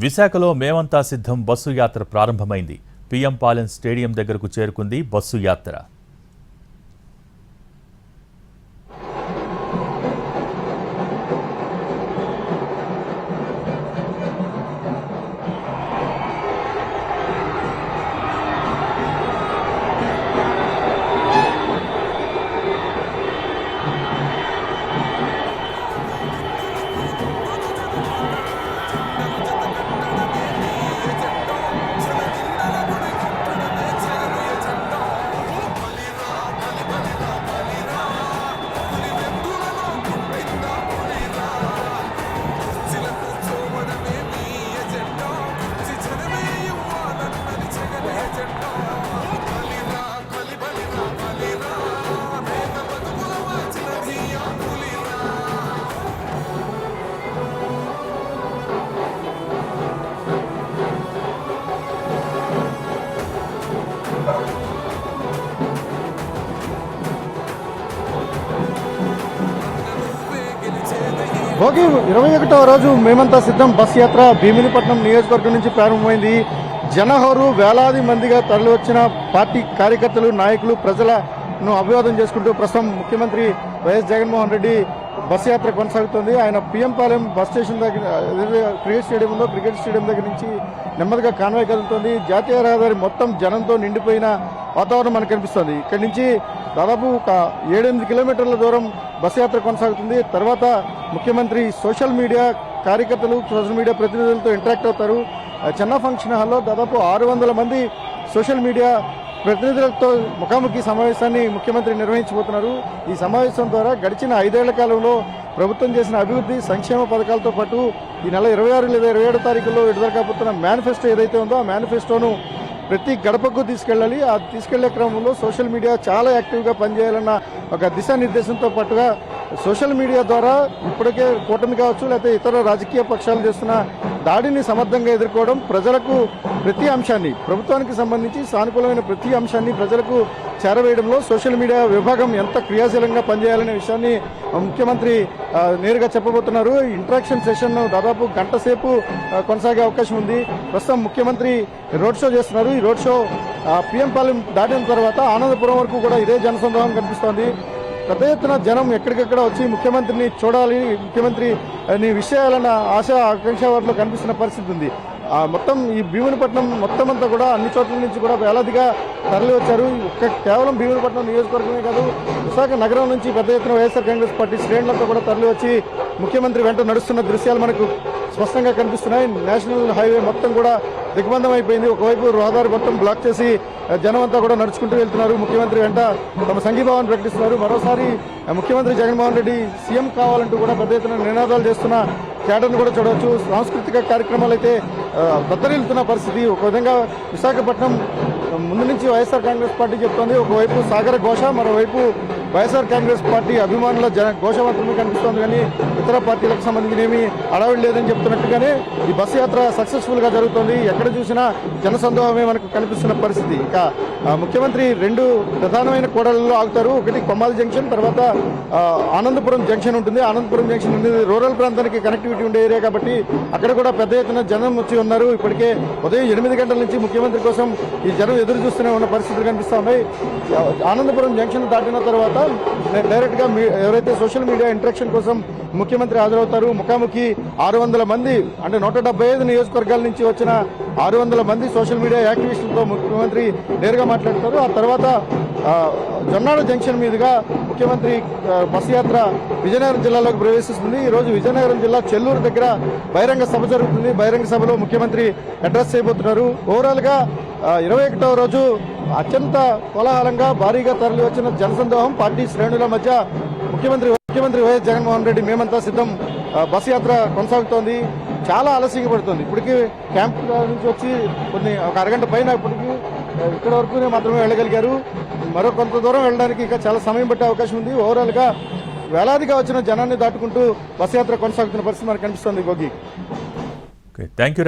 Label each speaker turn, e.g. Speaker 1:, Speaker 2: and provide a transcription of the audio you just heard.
Speaker 1: విశాఖలో మేమంతా సిద్ధం బస్సు యాత్ర ప్రారంభమైంది. పిఎం పాలెం స్టేడియం దగ్గరకు చేరుకుంది బస్సు యాత్ర.
Speaker 2: భోగి ఇరవై ఒకటవ రోజు మేమంతా సిద్ధం. బస్ యాత్ర భీమినిపట్నం నియోజకవర్గం నుంచి ప్రారంభమైంది. జనహోరు వేలాది మందిగా తరలివచ్చిన పార్టీ కార్యకర్తలు నాయకులు ప్రజలను అభివాదం చేసుకుంటూ ప్రస్తుతం ముఖ్యమంత్రి వైఎస్ జగన్మోహన్ రెడ్డి బస్ యాత్ర కొనసాగుతుంది. ఆయన పిఎం పాలెం బస్ స్టేషన్ దగ్గర క్రికెట్ స్టేడియం ఉందో క్రికెట్ స్టేడియం దగ్గర నుంచి నెమ్మదిగా కాన్వాయ్ కదులుతుంది. జాతీయ రహదారి మొత్తం జనంతో నిండిపోయిన వాతావరణం మనకు కనిపిస్తుంది. ఇక్కడి నుంచి దాదాపు ఒక ఏడెనిమిది కిలోమీటర్ల దూరం బస్ యాత్ర కొనసాగుతుంది. తర్వాత ముఖ్యమంత్రి సోషల్ మీడియా కార్యకర్తలు సోషల్ మీడియా ప్రతినిధులతో ఇంటరాక్ట్ అవుతారు. చిన్న ఫంక్షన్ హాల్లో దాదాపు ఆరు వందల మంది సోషల్ మీడియా ప్రతినిధులతో ముఖాముఖి సమావేశాన్ని ముఖ్యమంత్రి నిర్వహించబోతున్నారు. ఈ సమావేశం ద్వారా గడిచిన ఐదేళ్ళ కాలంలో ప్రభుత్వం చేసిన అభివృద్ధి సంక్షేమ పథకాలతో పాటు ఈ నెల ఇరవై ఆరు లేదా ఇరవై ఏడో తారీఖులో విడుదల కాబోతున్న మేనిఫెస్టో ఏదైతే ఉందో ఆ మేనిఫెస్టోను ప్రతి గడపకు తీసుకెళ్ళాలి. ఆ తీసుకెళ్ళే క్రమంలో సోషల్ మీడియా చాలా యాక్టివ్గా పనిచేయాలన్న ఒక దిశానిర్దేశంతో పాటుగా సోషల్ మీడియా ద్వారా ఇప్పటికే కూటమి కావచ్చు లేకపోతే ఇతర రాజకీయ పక్షాలు చేస్తున్న దాడిని సమర్థంగా ఎదుర్కోవడం ప్రజలకు ప్రతి అంశాన్ని ప్రభుత్వానికి సంబంధించి సానుకూలమైన ప్రతి అంశాన్ని ప్రజలకు చేరవేయడంలో సోషల్ మీడియా విభాగం ఎంత క్రియాశీలంగా పనిచేయాలనే విషయాన్ని ముఖ్యమంత్రి నేరుగా చెప్పబోతున్నారు. ఇంటరాక్షన్ సెషన్ దాదాపు గంట సేపు కొనసాగే అవకాశం ఉంది. ప్రస్తుతం ముఖ్యమంత్రి రోడ్ షో చేస్తున్నారు. ఈ రోడ్ షో పిఎం పాలెం దాటిన తర్వాత ఆనందపురం వరకు కూడా ఇదే జనసందోహం కనిపిస్తోంది. పెద్ద ఎత్తున జనం ఎక్కడికెక్కడ వచ్చి ముఖ్యమంత్రిని చూడాలి ముఖ్యమంత్రి నీ విషయాలన్న ఆశ ఆకాంక్ష వాటిలో కనిపిస్తున్న పరిస్థితి ఉంది. మొత్తం ఈ భీమునిపట్నం మొత్తం అంతా కూడా అన్ని చోట్ల నుంచి కూడా వేలాదిగా తరలి వచ్చారు. ఒక్క కేవలం భీమునిపట్నం నియోజకవర్గమే కాదు విశాఖ నగరం నుంచి పెద్ద ఎత్తున వైఎస్ఆర్ కాంగ్రెస్ పార్టీ శ్రేణులతో కూడా తరలి వచ్చి ముఖ్యమంత్రి వెంట నడుస్తున్న దృశ్యాలు మనకు స్పష్టంగా కనిపిస్తున్నాయి. నేషనల్ హైవే మొత్తం కూడా దిగ్బంధం అయిపోయింది ఒకవైపు రహదారి మొత్తం బ్లాక్ చేసి జనం అంతా కూడా నడుచుకుంటూ వెళ్తున్నారు. ముఖ్యమంత్రి వెంట తమ సంఘీభావాన్ని ప్రకటిస్తున్నారు. మరోసారి ముఖ్యమంత్రి జగన్మోహన్ రెడ్డి సీఎం కావాలంటూ కూడా పెద్ద ఎత్తున నినాదాలు చేస్తున్న క్యాడర్ను కూడా చూడవచ్చు. సాంస్కృతిక కార్యక్రమాలు అయితే ఆ, పరిస్థితి. ఒక విధంగా విశాఖపట్నం ముందు నుంచి వైఎస్ఆర్ కాంగ్రెస్ పార్టీ చెప్తోంది. ఒకవైపు సాగర ఘోష మరోవైపు వైఎస్ఆర్ కాంగ్రెస్ పార్టీ అభిమానుల జన ఘోష మాత్రమే కనిపిస్తోంది కానీ ఇతర పార్టీలకు సంబంధించిన ఏమీ అడవిడి లేదని చెప్తున్నట్టుగానే ఈ బస్సు యాత్ర సక్సెస్ఫుల్గా జరుగుతోంది. ఎక్కడ చూసినా జనసందోహమే మనకు కనిపిస్తున్న పరిస్థితి. ఇంకా ముఖ్యమంత్రి రెండు ప్రధానమైన కూడలలో ఆగుతారు. ఒకటి కొమ్మాలి జంక్షన్ తర్వాత ఆనందపురం జంక్షన్ ఉంటుంది. ఆనందపురం జంక్షన్ ఉంటుంది రూరల్ ప్రాంతానికి కనెక్టివిటీ ఉండే ఏరియా కాబట్టి అక్కడ కూడా పెద్ద ఎత్తున జనం వచ్చి ఉన్నారు. ఇప్పటికే ఉదయం ఎనిమిది గంటల నుంచి ముఖ్యమంత్రి కోసం ఈ జనం ఎదురు చూస్తూనే ఉన్న పరిస్థితులు కనిపిస్తూ ఉన్నాయి. ఆనందపురం జంక్షన్ దాటిన తర్వాత కూడా డైరెక్ట్గా మీ- ఎవరైతే సోషల్ మీడియా ఇంటరాక్షన్ కోసం ముఖ్యమంత్రి హాజరవుతారు ముఖాముఖి ఆరు వందల మంది అంటే నూట డెబ్బై ఐదు నియోజకవర్గాల నుంచి వచ్చిన ఆరు వందల మంది సోషల్ మీడియా యాక్టివిస్టులతో ముఖ్యమంత్రి నేరుగా మాట్లాడతారు. ఆ తర్వాత ఆ, జొన్నాడ జంక్షన్ మీదుగా ముఖ్యమంత్రి బస్సు యాత్ర విజయనగరం జిల్లాలోకి ప్రవేశిస్తుంది. ఈ రోజు విజయనగరం జిల్లా చెల్లూరు దగ్గర బహిరంగ సభ జరుగుతుంది. బహిరంగ సభలో ముఖ్యమంత్రి అడ్రస్ చేయబోతున్నారు. ఓవరాల్గా ఇరవై ఒకటవ రోజు అత్యంత కోలాహలంగా భారీగా తరలి వచ్చిన జనసందోహం పార్టీ శ్రేణుల మధ్య ముఖ్యమంత్రి ముఖ్యమంత్రి వైఎస్ జగన్మోహన్ రెడ్డి మేమంతా సిద్ధం. బస్సు యాత్ర కొనసాగుతోంది. చాలా ఆలస్యంగా పడుతుంది. ఇప్పటికీ క్యాంప్ నుంచి వచ్చి కొన్ని ఒక అరగంట పైన ఇప్పటికీ ఇక్కడ వరకు మాత్రమే వెళ్ళగలిగారు. మరో కొంత దూరం వెళ్ళడానికి ఇంకా చాలా సమయం పట్టే అవకాశం ఉంది. ఓవరాల్గా వేలాదిగా వచ్చిన జనాన్ని దాటుకుంటూ బస్సు యాత్ర కొనసాగుతున్న పరిస్థితి మనకు కనిపిస్తుంది గోగి
Speaker 1: థ్యాంక్ యూ